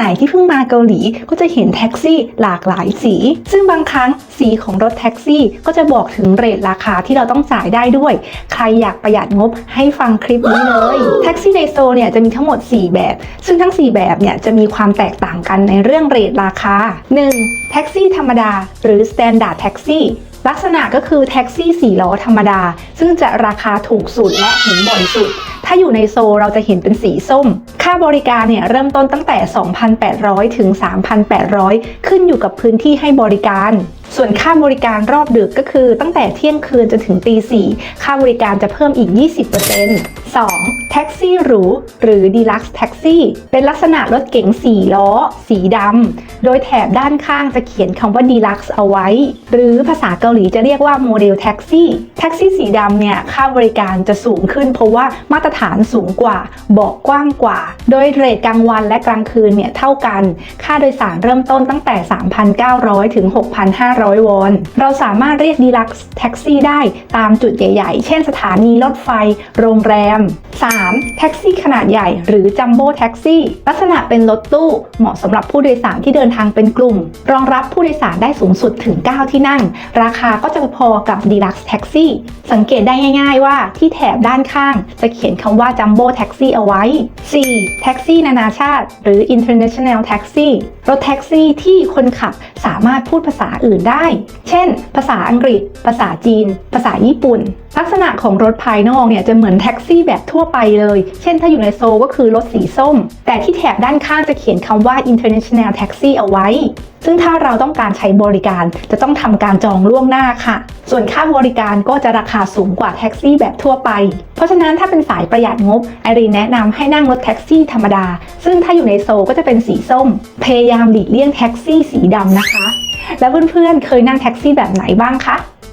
ไหนที่เพิ่งมาเกาหลี ก็จะเห็นแท็กซี่หลากหลายสี ซึ่งบางครั้งสีของรถแท็กซี่ก็จะบอกถึงเรทราคาที่เราต้องจ่ายได้ด้วย ใครอยากประหยัดงบให้ฟังคลิปนี้เลยแท็กซี่ในโซเนี่ยจะมีทั้งหมด 4 แบบ ซึ่งทั้ง 4 แบบเนี่ยจะมีความแตกต่างกันในเรื่องเรทราคา 1. แท็กซี่ธรรมดา หรือ Standard Taxi ลักษณะก็คือแท็กซี่4ล้อธรรมดา ซึ่งจะราคาถูกสุดและเห็นบ่อยสุด ถ้าอยู่ในโซเราจะเห็นเป็นสีส้ม ค่าบริการเนี่ยเริ่มต้นตั้งแต่ 2,800 ถึง 3,800 ขึ้นอยู่กับพื้นที่ให้บริการ ส่วนค่าบริการรอบดึกก็คือตั้งแต่เที่ยงคืนจนถึงตีสี่ค่าบริการจะเพิ่มอีก 20% 2. แท็กซี่หรูหรือ Deluxe Taxi เป็นลักษณะรถเก๋ง4ล้อ สีดำ โดยแถบด้านข้างจะเขียนคำว่า Deluxe เอาไว้ หรือภาษาเกาหลีจะเรียกว่าโมเดลแท็กซี่แท็กซี่สีดำเนี่ยค่าบริการจะสูงขึ้น เพราะว่ามาตรฐานสูงกว่า เบาะกว้างกว่า โดยเรทกลางวันและกลางคืนเนี่ยเท่ากัน ค่าโดยสารเริ่มต้นตั้งแต่ 3,900 ถึง 6,500 วอน เราสามารถเรียก Deluxe Taxi ได้ตามจุดใหญ่ ๆ เช่นสถานีรถไฟ โรงแรม done. 3. แท็กซี่ขนาดใหญ่หรือ Jumbo Taxi ลักษณะเป็นรถตู้เหมาะสำหรับผู้โดยสารที่เดินทางเป็นกลุ่ม รองรับผู้โดยสารได้สูงสุดถึง 9 ที่นั่ง ราคาก็จะพอกับ Deluxe Taxi สังเกตได้ง่าย ๆ ว่าที่แถบด้านข้างจะเขียนคำว่า Jumbo Taxi เอาไว้ 4. แท็กซี่นานาชาติ หรือ International Taxi รถแท็กซี่ที่คนขับสามารถพูดภาษาอื่นได้ เช่น ภาษาอังกฤษ ภาษาจีน ภาษาญี่ปุ่น ลักษณะของรถภายนอกเนี่ยจะเหมือนแท็กซี่แบบทั่วไปเลย เช่นถ้าอยู่ในโซก็คือรถสีส้ม แต่ที่แถบด้านข้างจะเขียนคำว่า international taxi เอาไว้ ซึ่งถ้าเราต้องการใช้บริการจะต้องทำการจองล่วงหน้าค่ะ ส่วนค่าบริการก็จะราคาสูงกว่าแท็กซี่แบบทั่วไป เพราะฉะนั้นถ้าเป็นสายประหยัดงบไอรีแนะนำให้นั่งรถแท็กซี่ธรรมดา ซึ่งถ้าอยู่ในโซก็จะเป็นสีส้ม พยายามหลีกเลี่ยงแท็กซี่สีดำนะคะ แล้วเพื่อนๆเคยนั่งแท็กซี่แบบไหนบ้างคะ